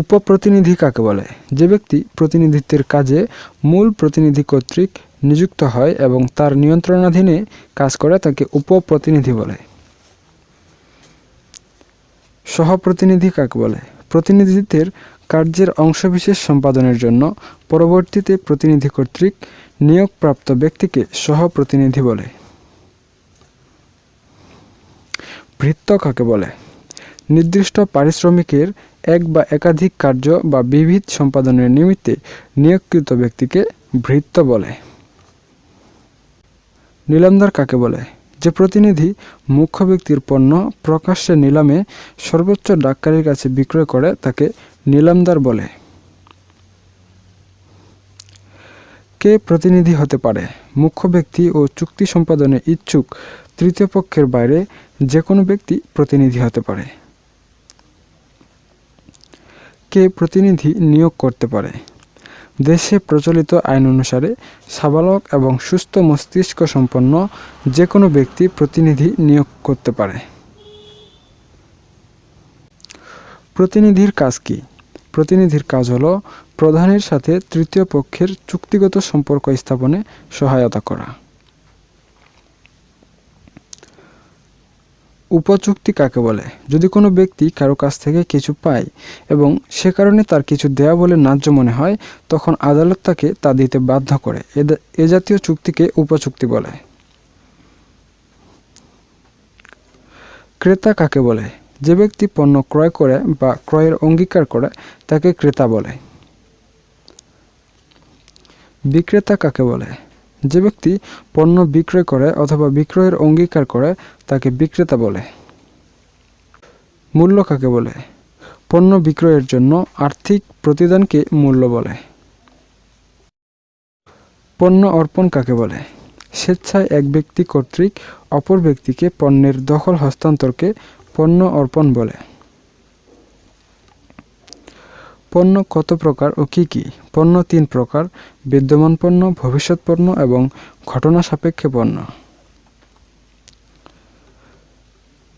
উপপ্রতিনিধি কাকে বলে? যে ব্যক্তি প্রতিনিধিত্বের কাজে মূল প্রতিনিধি কর্তৃক নিযুক্ত হয় এবং তার নিয়ন্ত্রণাধীনে কাজ করে, তাকে উপপ্রতিনিধি বলে। সহপ্রতিনিধি কাকে বলে? প্রতিনিধিত্বের কার্যের অংশবিশেষ সম্পাদনের জন্য পরবর্তীতে প্রতিনিধি কর্তৃক নিয়োগপ্রাপ্ত ব্যক্তিকে সহপ্রতিনিধি বলে। ভৃত্য কাকে বলে? নির্দিষ্ট পারিশ্রমিকের এক বা একাধিক কার্য বা বিবিধ সম্পাদনের নিমিত্তে নিয়োগকৃত ব্যক্তিকে ভৃত্য বলে। নিলামদার কাকে বলে? যে প্রতিনিধি মুখ্য ব্যক্তির পণ্য প্রকাশ্যে নিলামে সর্বোচ্চ ডাক্তারের কাছে বিক্রয় করে তাকে নিলামদার বলে। কে প্রতিনিধি হতে পারে? মুখ্য ব্যক্তি ও চুক্তি সম্পাদনে ইচ্ছুক তৃতীয় পক্ষের বাইরে যে কোনো ব্যক্তি প্রতিনিধি হতে পারে। কে প্রতিনিধি নিয়োগ করতে পারে। দেশে প্রচলিত আইন অনুসারে সাবালক এবং সুস্থ মস্তিষ্ক সম্পন্ন যে কোনো ব্যক্তি প্রতিনিধি নিয়োগ করতে পারে। প্রতিনিধির কাজ কি? প্রতিনিধির কাজ হল প্রধানের সাথে তৃতীয় পক্ষের চুক্তিগত সম্পর্ক স্থাপনে সহায়তা করা। উপচুক্তি কাকে বলে? যদি কোনো ব্যক্তি কারও কাছ থেকে কিছু পায় এবং সে কারণে তার কিছু দেয়া বলে ন্যায্য মনে হয়, তখন আদালত তাকে তা দিতে বাধ্য করে। এ জাতীয় চুক্তিকে উপচুক্তি বলে। ক্রেতা কাকে বলে? যে ব্যক্তি পণ্য ক্রয় করে বা ক্রয়ের অঙ্গীকার করে, তাকে ক্রেতা বলে। বিক্রেতা কাকে বলে? যে ব্যক্তি পণ্য বিক্রয় করে অথবা বিক্রয়ের অঙ্গীকার করে, তাকে বিক্রেতা বলে। মূল্য কাকে বলে? পণ্য বিক্রয়ের জন্য আর্থিক প্রতিদানকে মূল্য বলে। পণ্য অর্পণ কাকে বলে? স্বেচ্ছায় এক ব্যক্তি কর্তৃক অপর ব্যক্তিকে পণ্যের দখল হস্তান্তরকে পণ্য অর্পণ বলে। পণ্য কত প্রকার ও কি কি? পণ্য তিন প্রকার, বিদ্যমান পণ্য, ভবিষ্যৎ পণ্য এবং ঘটনা সাপেক্ষে পণ্য।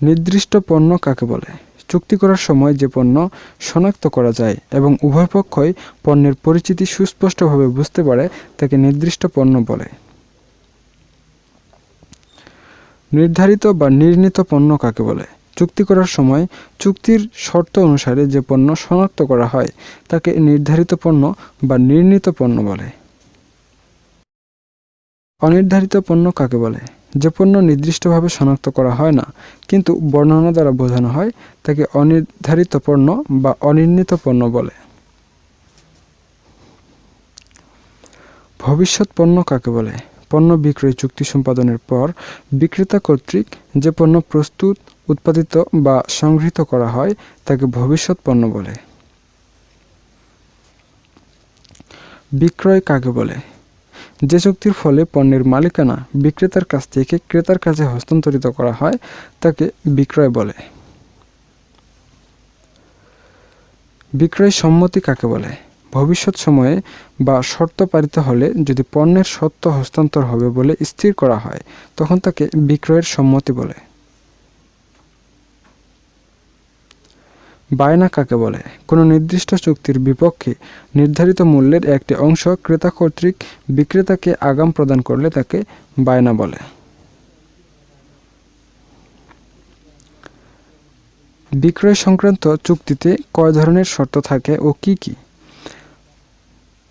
নির্দিষ্ট পণ্য কাকে বলে? চুক্তি করার সময় যে পণ্য শনাক্ত করা যায় এবং উভয় পক্ষই পণ্যের পরিচিতি সুস্পষ্টভাবে বুঝতে পারে, তাকে নির্দিষ্ট পণ্য বলে। নির্ধারিত বা নির্ণীত পণ্য কাকে বলে? চুক্তি করার সময় চুক্তির শর্ত অনুসারে যে পণ্য শনাক্ত করা হয়, তাকে নির্ধারিত পণ্য বা নির্ণীত পণ্য বলে। অনির্ধারিত পণ্য কাকে বলে? যে পণ্য নির্দিষ্টভাবে শনাক্ত করা হয় না, কিন্তু বর্ণনা দ্বারা বোঝানো হয়, তাকে অনির্ধারিত পণ্য বা অনির্ণীত পণ্য বলে। ভবিষ্যৎ পণ্য কাকে বলে? পণ্য বিক্রয় চুক্তি সম্পাদনের পর বিক্রেতা কর্তৃক যে পণ্য প্রস্তুত উৎপাদিত বা সংগৃহীত করা হয় তাকে ভবিষ্যৎ পণ্য বলে। বিক্রয় কাকে বলে? যে চুক্তির ফলে পণ্যের মালিকানা বিক্রেতার কাছ থেকে ক্রেতার কাছে হস্তান্তরিত করা হয়, তাকে বিক্রয় বলে। বিক্রয় সম্মতি কাকে বলে? ভবিষ্যৎ সময়ে বা শর্ত পালিত হলে যদি পণ্যের সত্য হস্তান্তর হবে বলে স্থির করা হয়, তখন তাকে বিক্রয়ের সম্মতি বলে। বায়না কাকে বলে? কোনো নির্দিষ্ট চুক্তির বিপক্ষে নির্ধারিত মূল্যের একটি অংশ ক্রেতা কর্তৃক বিক্রেতাকে আগাম প্রদান করলে তাকে বায়না বলে। বিক্রয় সংক্রান্ত চুক্তিতে কয় ধরনের শর্ত থাকে ও কি কি?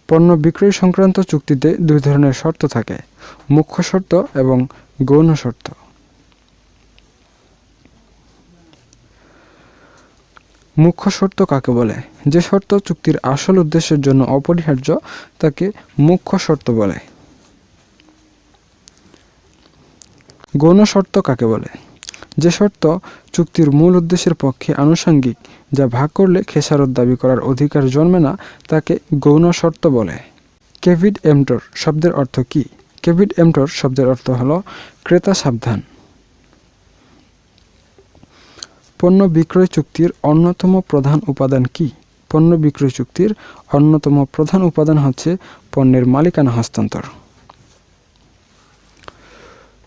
পণ্য বিক্রয় সংক্রান্ত চুক্তিতে দুই ধরনের শর্ত থাকে, মুখ্য শর্ত এবং গৌণ শর্ত। মুখ্য শর্ত কাকে বলে? যে শর্ত চুক্তির আসল উদ্দেশ্যের জন্য অপরিহার্য, তাকে মুখ্য শর্ত বলে। গৌণ শর্ত কাকে বলে? যে শর্ত চুক্তির মূল উদ্দেশ্যের পক্ষে আনুষঙ্গিক, যা ভাগ করলে খেসারত দাবি করার অধিকার জন্মে না, তাকে গৌণ শর্ত বলে। কেভিড এমটর শব্দের অর্থ কী? কেভিড এমটর শব্দের অর্থ হলো ক্রেতা সাবধান। পণ্য বিক্রয় চুক্তির অন্যতম প্রধান উপাদান কি? পণ্য বিক্রয় চুক্তির অন্যতম প্রধান উপাদান হচ্ছে পণ্যের মালিকানা হস্তান্তর।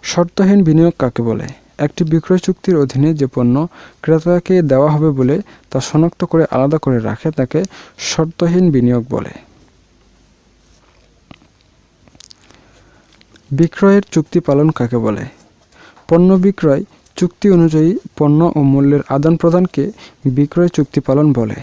শর্তহীন বিনিয়োগ কাকে বলে? একটি বিক্রয় চুক্তির অধীনে যে পণ্য ক্রেতাকে দেওয়া হবে বলে তা শনাক্ত করে আলাদা করে রাখে তাকে শর্তহীন বিনিয়োগ বলে। বিক্রয়ের চুক্তি পালন কাকে বলে? পণ্য বিক্রয় চুক্তি অনুযায়ী পণ্য ও মূল্যের আদান প্রদানকে বিক্রয় চুক্তি পালন বলে।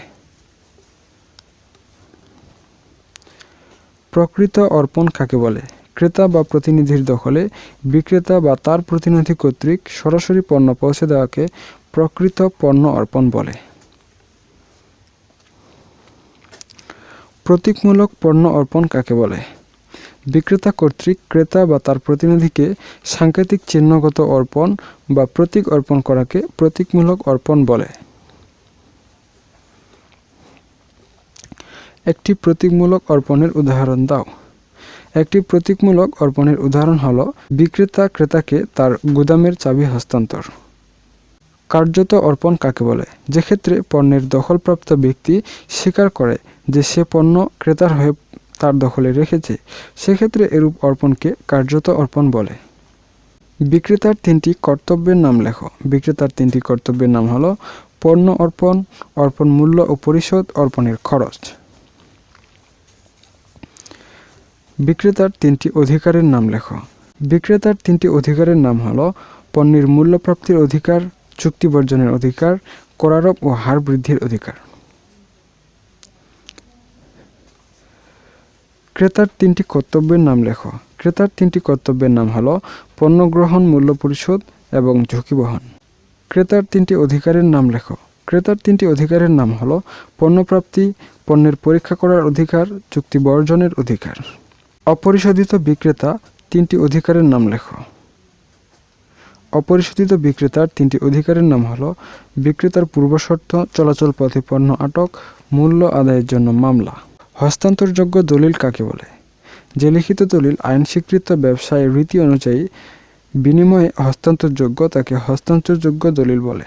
প্রকৃত অর্পণ কাকে বলে? ক্রেতা বা প্রতিনিধির দখলে বিক্রেতা বা তার প্রতিনিধি কর্তৃক সরাসরি পণ্য পৌঁছে দেওয়াকে প্রকৃত পণ্য অর্পণ বলে। প্রতীকমূলক পণ্য অর্পণ কাকে বলে? বিক্রেতা কর্তৃক ক্রেতা বা তার প্রতিনিধিকে সাংকেতিক চিহ্নগত অর্পণ বা প্রতীক অর্পণ করাকে প্রতীকমূলক অর্পণ বলে। একটি প্রতীকমূলক অর্পণের উদাহরণ দাও। একটি প্রতীকমূলক অর্পণের উদাহরণ হল, বিক্রেতা ক্রেতাকে তার গুদামের চাবি হস্তান্তর। কার্যত অর্পণ কাকে বলে? যে ক্ষেত্রে পণ্যের দখলপ্রাপ্ত ব্যক্তি স্বীকার করে যে সে পণ্য ক্রেতার হয়ে তার দখলে রেখেছে, সেক্ষেত্রে এরূপ অর্পণকে কার্যত অর্পণ বলে। বিক্রেতার তিনটি কর্তব্যের নাম লেখো। বিক্রেতার তিনটি কর্তব্যের নাম হলো পণ্য অর্পণ অর্পণ মূল্য ও পরিশোধ, অর্পণের খরচ। বিক্রেতার তিনটি অধিকারের নাম লেখো। বিক্রেতার তিনটি অধিকারের নাম হলো পণ্যের মূল্য প্রাপ্তির অধিকার, চুক্তি বর্জনের অধিকার, করারোপ ও হার বৃদ্ধির অধিকার। ক্রেতার তিনটি কর্তব্যের নাম লেখো। ক্রেতার তিনটি কর্তব্যের নাম হলো পণ্য গ্রহণ মূল্য পরিশোধ এবং ঝুঁকি বহন। ক্রেতার তিনটি অধিকারের নাম লেখো। ক্রেতার তিনটি অধিকারের নাম হলো পণ্যপ্রাপ্তি, পণ্যের পরীক্ষা করার অধিকার, চুক্তি বর্জনের অধিকার। অপরিশোধিত বিক্রেতা তিনটি অধিকারের নাম লেখো। অপরিশোধিত বিক্রেতার তিনটি অধিকারের নাম হলো বিক্রেতার পূর্বশর্ত, চলাচল পথে পণ্য আটক, মূল্য আদায়ের জন্য মামলা। হস্তান্তরযোগ্য দলিল কাকে বলে? যে লিখিত দলিল আইন স্বীকৃত ব্যবসায়ের রীতি অনুযায়ী বিনিময়ে হস্তান্তরযোগ্য তাকে হস্তান্তরযোগ্য দলিল বলে।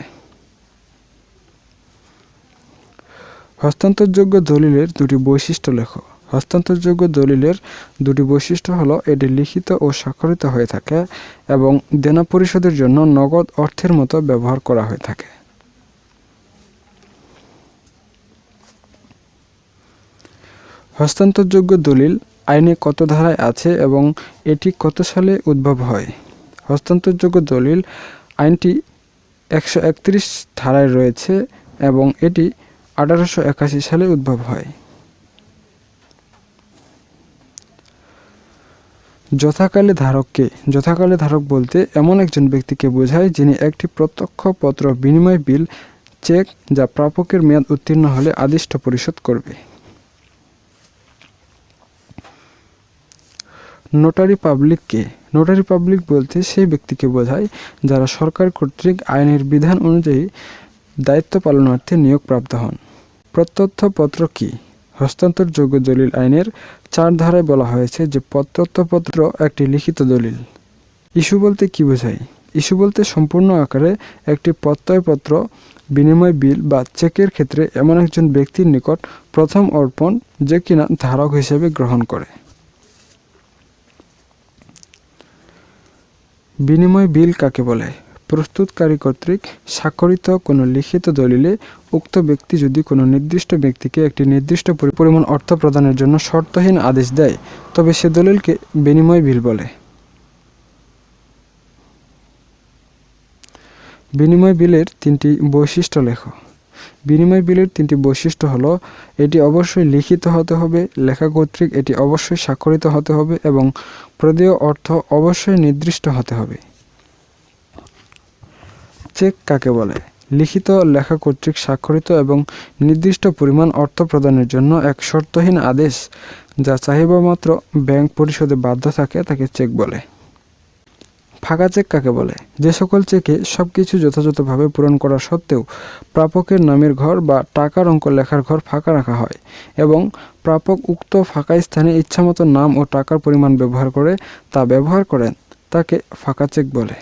হস্তান্তরযোগ্য দলিলের দুটি বৈশিষ্ট্য লেখো। হস্তান্তরযোগ্য দলিলের দুটি বৈশিষ্ট্য হলো, এটি লিখিত ও স্বাক্ষরিত হয়ে থাকে এবং দেনা পরিশোধের জন্য নগদ অর্থের মতো ব্যবহার করা হয়ে থাকে। হস্তান্তরযোগ্য দলিল আইনে কত ধারায় আছে এবং এটি কত সালে উদ্ভব হয়? হস্তান্তরযোগ্য দলিল আইনটি একশো একত্রিশ ধারায় রয়েছে এবং এটি আঠারোশো একাশি সালে উদ্ভব হয়। যথাকালে ধারককে, যথাকালে ধারক বলতে এমন একজন ব্যক্তিকে বোঝায় যিনি একটি প্রত্যক্ষ পত্র বিনিময় বিল, চেক যা প্রাপকের মেয়াদ উত্তীর্ণ হলে আদিষ্ট পরিশোধ করবে। নোটারি পাবলিককে নোটারি পাবলিক বলতে সেই ব্যক্তিকে বোঝায় যারা সরকার কর্তৃক আইনের বিধান অনুযায়ী দায়িত্ব পালনার্থে নিয়োগপ্রাপ্ত হন। প্রত্যর্থপত্র কি? হস্তান্তরযোগ্য দলিল আইনের চার ধারায় বলা হয়েছে যে প্রত্যর্থপত্র একটি লিখিত দলিল। ইস্যু বলতে কি বোঝায়? ইস্যু বলতে সম্পূর্ণ আকারে একটি প্রত্যয়পত্র, বিনিময় বিল বা চেকের ক্ষেত্রে এমন একজন ব্যক্তির নিকট প্রথম অর্পণ যে কিনা ধারক হিসেবে গ্রহণ করে। বিনিময় বিল কাকে বলে? প্রস্তুতকারী কর্তৃক স্বাক্ষরিত কোনো লিখিত দলিলে উক্ত ব্যক্তি যদি কোনো নির্দিষ্ট ব্যক্তিকে একটি নির্দিষ্ট পরি- পরিমাণ অর্থ প্রদানের জন্য শর্তহীন আদেশ দেয়, তবে সে দলিলকে বিনিময় বিল বলে। বিনিময় বিলের তিনটি বৈশিষ্ট্য লেখো। বিনিময় বিলের তিনটি বৈশিষ্ট্য হলো, এটি অবশ্যই লিখিত হতে হবে, লেখা কর্তৃক এটি অবশ্যই স্বাক্ষরিত হতে হবে এবং প্রদেয় অর্থ অবশ্যই নির্দিষ্ট হতে হবে। চেক কাকে বলে? লিখিত লেখা কর্তৃক স্বাক্ষরিত এবং নির্দিষ্ট পরিমাণ অর্থ প্রদানের জন্য এক শর্তহীন আদেশ, যা চাহিদা মাত্র ব্যাংক পরিশোধে বাধ্য থাকে, তাকে চেক বলে। ফাঁকা চেক কাকে বলে? যে সকল চেকে সবকিছু যথাযথভাবে পূরণ করা সত্ত্বেও প্রাপকের নামের ঘর বা টাকার অঙ্ক লেখার ঘর ফাঁকা রাখা হয় এবং প্রাপক উক্ত ফাঁকা স্থানে ইচ্ছামতো নাম ও টাকার পরিমাণ ব্যবহার করে তা ব্যবহার করেন, তাকে ফাঁকা চেক বলে।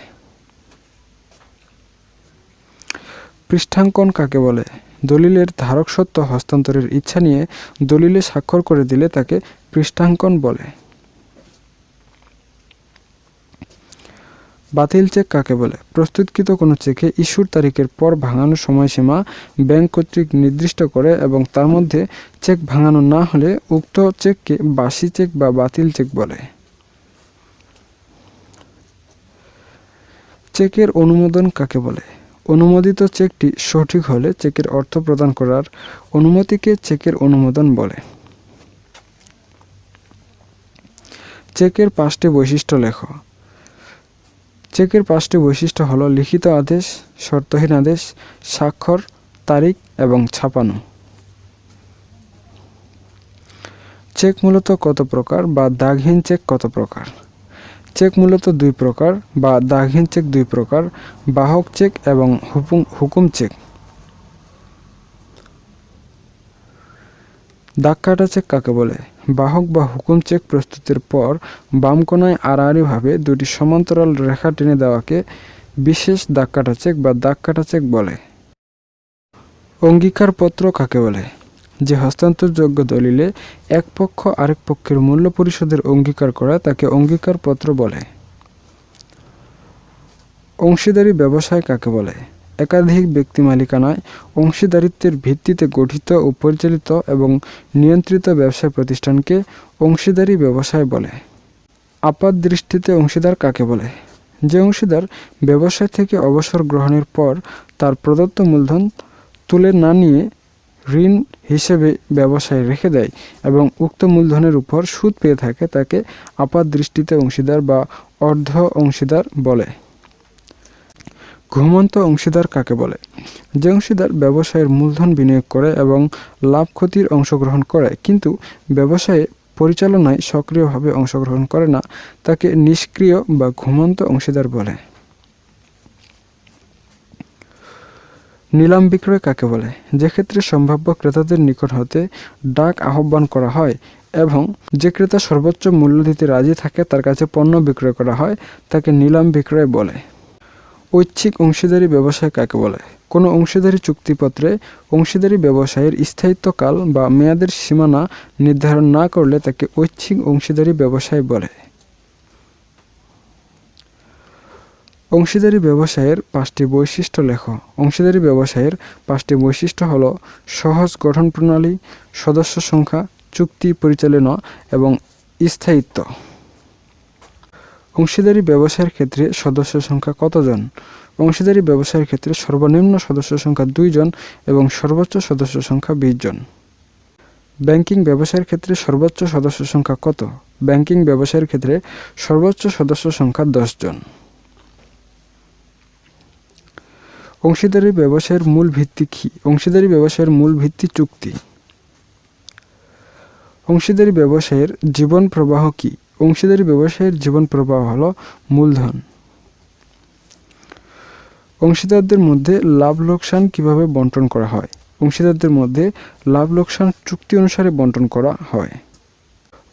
পৃষ্ঠাঙ্কন কাকে বলে? দলিলের ধারক সত্ত্ব হস্তান্তরের ইচ্ছা নিয়ে দলিলে স্বাক্ষর করে দিলে তাকে পৃষ্ঠাঙ্কন বলে। বাতিল চেক কাকে বলে? প্রস্তুতকৃত কোনো চেকে ইস্যুর তারিখের পর ভাঙানোর সময়সীমা ব্যাংক কর্তৃক নির্দিষ্ট করে এবং তার মধ্যে চেক ভাঙানো না হলে উক্ত চেককে বাসি চেক বা বাতিল চেক বলে। চেকের অনুমোদন কাকে বলে? অনুমোদিত চেকটি সঠিক হলে চেকের অর্থ প্রদান করার অনুমতিকে চেকের অনুমোদন বলে। চেকের পাঁচটি বৈশিষ্ট্য লেখো। চেকের পাঁচটি বৈশিষ্ট্য হলো লিখিত আদেশ, শর্তহীন আদেশ, স্বাক্ষর, তারিখ এবং ছাপানো। চেক মূলত কত প্রকার বা দাগহীন চেক কত প্রকার? চেক মূলত দুই প্রকার বা দাগহীন চেক দুই প্রকার, বাহক চেক এবং হুকুম হুকুম চেক। দাগ কাটা চেক কাকে বলে? বাহক বা হুকুম চেক প্রস্তুতের পর বাম কোনায় আড়াআড়িভাবে দুটি সমান্তরাল রেখা টেনে দেওয়াকে বিশেষ দাগ কাটা চেক বা দাগ কাটা চেক বলে। অঙ্গীকারপত্র কাকে বলে? যে হস্তান্তরযোগ্য দলিলে এক পক্ষ আরেক পক্ষের মূল্য পরিশোধের অঙ্গীকার করা তাকে অঙ্গীকারপত্র বলে। অংশীদারি ব্যবসায় কাকে বলে? একাধিক ব্যক্তি মালিকানায় অংশীদারিত্বের ভিত্তিতে গঠিত ও পরিচালিত এবং নিয়ন্ত্রিত ব্যবসা প্রতিষ্ঠানকে অংশীদারি ব্যবসায় বলে। আপাত দৃষ্টিতে অংশীদার কাকে বলে? যে অংশীদার ব্যবসায় থেকে অবসর গ্রহণের পর তার প্রদত্ত মূলধন তুলে না নিয়ে ঋণ হিসেবে ব্যবসায় রেখে দেয় এবং উক্ত মূলধনের উপর সুদ পেয়ে থাকে, তাকে আপাত দৃষ্টিতে অংশীদার বা অর্ধ অংশীদার বলে। ঘুমন্ত অংশীদার কাকে বলে? যে অংশীদার ব্যবসায়ের মূলধন বিনিয়োগ করে এবং লাভ ক্ষতির অংশগ্রহণ করে, কিন্তু ব্যবসায়ে পরিচালনায় সক্রিয়ভাবে অংশগ্রহণ করে না, তাকে নিষ্ক্রিয় বা ঘুমন্ত অংশীদার বলে। নিলাম বিক্রয় কাকে বলে? যে ক্ষেত্রে সম্ভাব্য ক্রেতাদের নিকট হতে ডাক আহ্বান করা হয় এবং যে ক্রেতা সর্বোচ্চ মূল্য দিতে রাজি থাকে, তার কাছে পণ্য বিক্রয় করা হয়, তাকে নিলাম বিক্রয় বলে। ঐচ্ছিক অংশীদারি ব্যবসায় কাকে বলে? কোনো অংশীদারি চুক্তিপত্রে অংশীদারি ব্যবসায়ের স্থায়িত্বকাল বা মেয়াদের সীমানা নির্ধারণ না করলে তাকে ঐচ্ছিক অংশীদারি ব্যবসায় বলে। অংশীদারি ব্যবসায়ের পাঁচটি বৈশিষ্ট্য লেখ। অংশীদারি ব্যবসায়ের পাঁচটি বৈশিষ্ট্য হল সহজ গঠন প্রণালী, সদস্য সংখ্যা, চুক্তি পরিচালনা এবং স্থায়িত্ব। অংশীদারি ব্যবসায়ের ক্ষেত্রে সদস্য সংখ্যা কতজন? অংশীদারি ব্যবসায়ের ক্ষেত্রে সর্বনিম্ন সদস্য সংখ্যা দুইজন এবং সর্বোচ্চ সদস্য সংখ্যা বিশ জন ব্যাংকিং ব্যবসায়ের ক্ষেত্রে সর্বোচ্চ সদস্য সংখ্যা কত? ব্যাংকিং ব্যবসায়ের ক্ষেত্রে সর্বোচ্চ সদস্য সংখ্যা জন অংশীদারি ব্যবসায়ের মূল ভিত্তি কী? অংশীদারি ব্যবসায়ের মূল ভিত্তি চুক্তি। অংশীদারি ব্যবসায়ের জীবন প্রবাহ কী? অংশীদারি ব্যবসায়ের জীবন প্রবাহ হল মূলধন। অংশীদারদের মধ্যে লাভ লোকসান কীভাবে বন্টন করা হয়? অংশীদারদের মধ্যে লাভ লোকসান চুক্তি অনুসারে বন্টন করা হয়।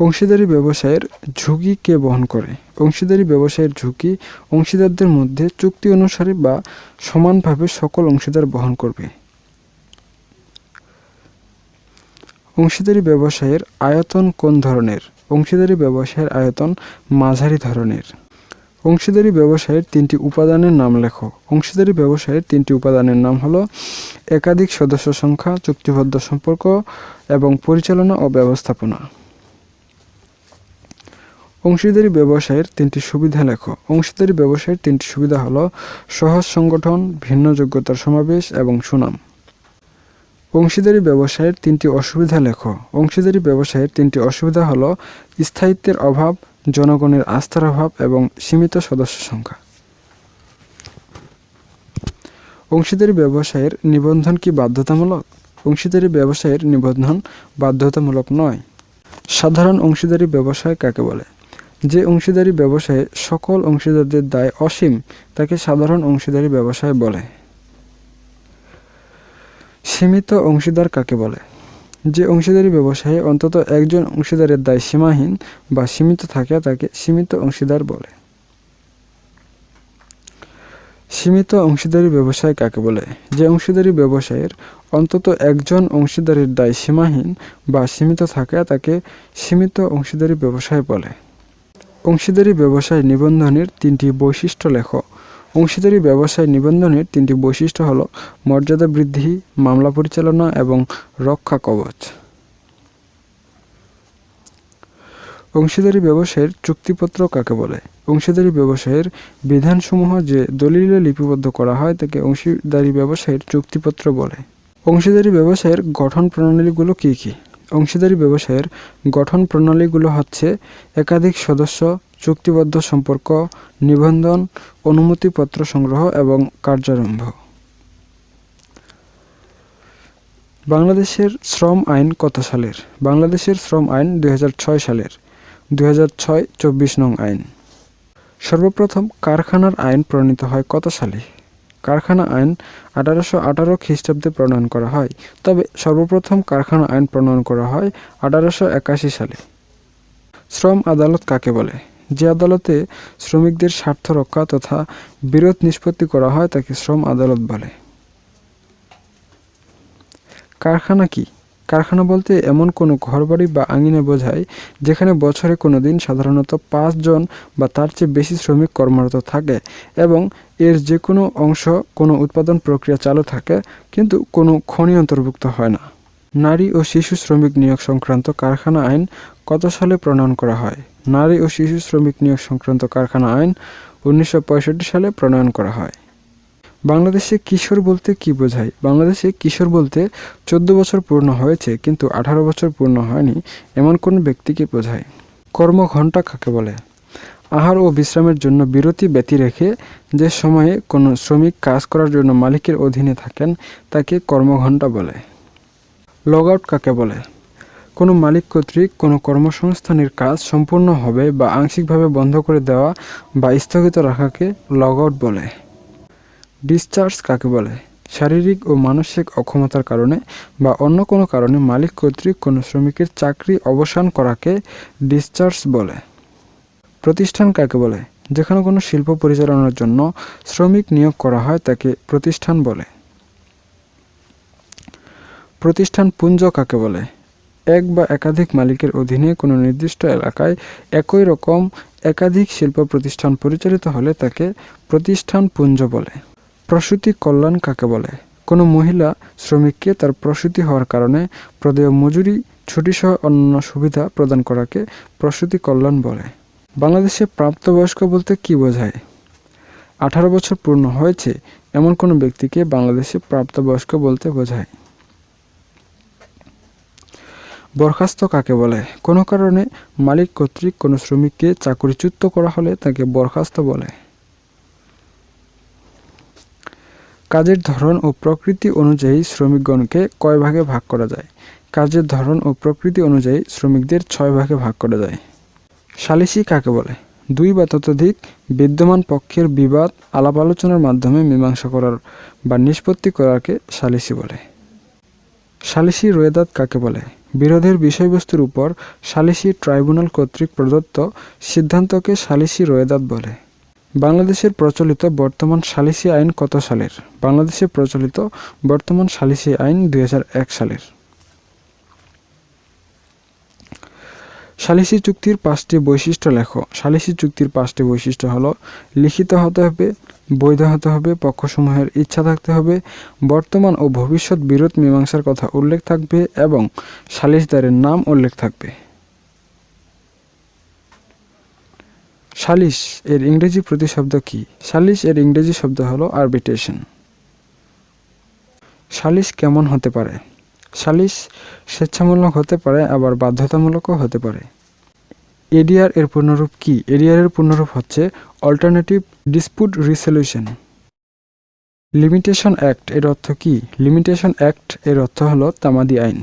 অংশীদারি ব্যবসায়ের ঝুঁকি কে বহন করে? অংশীদারি ব্যবসায়ের ঝুঁকি অংশীদারদের মধ্যে চুক্তি অনুসারে বা সমানভাবে সকল অংশীদার বহন করবে। অংশীদারি ব্যবসায়ের আয়তন কোন ধরনের? অংশীদারি ব্যবসায়ের আয়তন মাঝারি ধরনের। অংশীদারি ব্যবসায়ের তিনটি উপাদানের নাম লেখো। অংশীদারি ব্যবসায়ের তিনটি উপাদানের নাম হলো একাধিক সদস্য সংখ্যা, চুক্তিবদ্ধ সম্পর্ক এবং পরিচালনা ও ব্যবস্থাপনা। অংশীদারি ব্যবসায়ের তিনটি সুবিধা লেখো। অংশীদারি ব্যবসায়ের তিনটি সুবিধা হলো সহজ সংগঠন, ভিন্ন যোগ্যতার সমাবেশ এবং সুনাম। অংশীদারি ব্যবসায়ের তিনটি অসুবিধা লেখো। অংশীদারি ব্যবসায়ের তিনটি অসুবিধা হলো স্থায়িত্বের অভাব, জনগণের আস্থার অভাব এবং সীমিত সদস্য সংখ্যা। অংশীদারি ব্যবসায়ের নিবন্ধন কি বাধ্যতামূলক? অংশীদারি ব্যবসায়ের নিবন্ধন বাধ্যতামূলক নয়। সাধারণ অংশীদারি ব্যবসায় কাকে বলে? যে অংশীদারি ব্যবসায়ে সকল অংশীদারদের দায় অসীম, তাকে সাধারণ অংশীদারি ব্যবসায় বলে। সীমিত অংশীদার কাকে বলে? যে অংশীদারি ব্যবসায়ে অন্তত একজন অংশীদারের দায় সীমাহীন বা সীমিত থাকে তাকে সীমিত অংশীদার বলে। সীমিত অংশীদারি ব্যবসায় কাকে বলে? যে অংশীদারি ব্যবসায়ের অন্তত একজন অংশীদারের দায় সীমাহীন বা সীমিত থাকে তাকে সীমিত অংশীদারি ব্যবসায় বলে। অংশীদারি ব্যবসায় নিবন্ধনের তিনটি বৈশিষ্ট্য লেখো। অংশীদারি ব্যবসায় নিবন্ধনের তিনটি বৈশিষ্ট্য হলো মর্যাদা বৃদ্ধি, মামলা পরিচালনা এবং রক্ষা কবচ। অংশীদারি ব্যবসায়ের চুক্তিপত্র কাকে বলে? অংশীদারি ব্যবসায়ের বিধানসমূহ যে দলিলে লিপিবদ্ধ করা হয় তাকে অংশীদারি ব্যবসায়ের চুক্তিপত্র বলে। অংশীদারি ব্যবসায়ের গঠন প্রণালীগুলো কী কী? অংশীদারি ব্যবসায়ের গঠন প্রণালীগুলো হচ্ছে একাধিক সদস্য, চুক্তিবদ্ধ সম্পর্ক, নিবন্ধন, অনুমতিপত্র সংগ্রহ এবং কার্যারম্ভ। বাংলাদেশের শ্রম আইন কত সালের? বাংলাদেশের শ্রম আইন দুই সালের, দুই হাজার নং আইন। সর্বপ্রথম কারখানার আইন প্রণীত হয় কত সালে? কারখানা আইন আঠারোশো আঠারো খ্রিস্টাব্দে প্রণয়ন করা হয়। তবে সর্বপ্রথম কারখানা আইন প্রণয়ন করা হয় আঠারোশো একাশি সালে। শ্রম আদালত কাকে বলে? যে আদালতে শ্রমিকদের স্বার্থ রক্ষা তথা বিরোধ নিষ্পত্তি করা হয় তাকে শ্রম আদালত বলে। কারখানা কি? কারখানা বলতে এমন কোনো ঘরবাড়ি বা আঙিনা বোঝায়, যেখানে বছরে কোনো দিন সাধারণত পাঁচজন বা তার চেয়ে বেশি শ্রমিক কর্মরত থাকে এবং এর যে কোনো অংশ কোনো উৎপাদন প্রক্রিয়া চালু থাকে, কিন্তু কোনো খনি অন্তর্ভুক্ত হয় না। নারী ও শিশু শ্রমিক নিয়োগ সংক্রান্ত কারখানা আইন কত সালে প্রণয়ন করা হয়? নারী ও শিশু শ্রমিক নিয়োগ সংক্রান্ত কারখানা আইন উনিশশো পঁয়ষট্টি সালে প্রণয়ন করা হয়। বাংলাদেশে কিশোর বলতে কি বোঝায়? বাংলাদেশে কিশোর বলতে চোদ্দ বছর পূর্ণ হয়েছে, কিন্তু আঠারো বছর পূর্ণ হয়নি, এমন কোন ব্যক্তিকে বোঝায়? কর্মঘণ্টা কাকে বলে? আহার ও বিশ্রামের জন্য বিরতি ব্যতি রেখে যে সময়ে কোনো শ্রমিক কাজ করার জন্য মালিকের অধীনে থাকেন, তাকে কর্মঘণ্টা বলে। লগ আউট কাকে বলে? কোনো মালিক কর্তৃক কোনো কর্মসংস্থানের কাজ সম্পূর্ণ হবে বা আংশিকভাবে বন্ধ করে দেওয়া বা স্থগিত রাখাকে লগ আউট বলে। ডিসচার্জ কাকে বলে? শারীরিক ও মানসিক অক্ষমতার কারণে বা অন্য কোনো কারণে মালিক কর্তৃক কোনো শ্রমিকের চাকরি অবসান করাকে ডিসচার্জ বলে। প্রতিষ্ঠান কাকে বলে? যেখানে কোনো শিল্প পরিচালনার জন্য শ্রমিক নিয়োগ করা হয় তাকে প্রতিষ্ঠান বলে। প্রতিষ্ঠান পুঞ্জ কাকে বলে? এক বা একাধিক মালিকের অধীনে কোনো নির্দিষ্ট এলাকায় একই রকম একাধিক শিল্প প্রতিষ্ঠান পরিচালিত হলে তাকে প্রতিষ্ঠান পুঞ্জ বলে। প্রসূতি কল্যাণ কাকে বলে? কোনো মহিলা শ্রমিককে তার প্রসূতি হওয়ার কারণে প্রদেয় মজুরি ছুটিসহ অন্যান্য সুবিধা প্রদান করাকে প্রসূতি কল্যাণ বলে। বাংলাদেশে প্রাপ্তবয়স্ক বলতে কি বোঝায়? আঠারো বছর পূর্ণ হয়েছে, এমন কোনো ব্যক্তিকে বাংলাদেশে প্রাপ্তবয়স্ক বলতে বোঝায়। বরখাস্ত কাকে বলে? কোনো কারণে মালিক কর্তৃক কোনো শ্রমিককে চাকরিচ্যুত করা হলে তাকে বরখাস্ত বলে। কাজের ধরন ও প্রকৃতি অনুযায়ী শ্রমিকগণকে কয় ভাগে ভাগ করা যায়? কাজের ধরন ও প্রকৃতি অনুযায়ী শ্রমিকদের ছয় ভাগে ভাগ করা যায়। সালিসি কাকে বলে? দুই বা ততোধিক বিদ্যমান পক্ষের বিবাদ, আলাপ আলোচনার মাধ্যমে মীমাংসা করার বা নিষ্পত্তি করাকে সালিসি বলে। সালিসি রোয়েদাত কাকে বলে? বিরোধের বিষয়বস্তুর উপর সালিসি ট্রাইব্যুনাল কর্তৃক প্রদত্ত সিদ্ধান্তকে সালিসি রোয়েদাত বলে। বাংলাদেশের প্রচলিত বর্তমান সালিসি আইন কত সালের? বাংলাদেশে প্রচলিত বর্তমান সালিসি আইন দু হাজার এক সালের। সালিসি চুক্তির পাঁচটি বৈশিষ্ট্য লেখো। সালিসি চুক্তির পাঁচটি বৈশিষ্ট্য হলো, লিখিত হতে হবে, বৈধ হতে হবে, পক্ষসমূহের ইচ্ছা থাকতে হবে, বর্তমান ও ভবিষ্যৎ বিরোধ মীমাংসার কথা উল্লেখ থাকবে এবং সালিসদারের নাম উল্লেখ থাকবে। সালিস এর ইংরেজি প্রতিশব্দ কি? সালিস এর ইংরেজি শব্দ হলো আরবিটেশন সালিস কেমন হতে পারে? সালিস স্বেচ্ছামূলক হতে পারে, আবার বাধ্যতামূলকও হতে পারে। এডিআর এর পূর্ণরূপ কি? এডিআর এর পূর্ণরূপ হচ্ছে alternative dispute resolution limitation act এর অর্থ কি? লিমিটেশন অ্যাক্ট এর অর্থ হলো তামাদি আইন।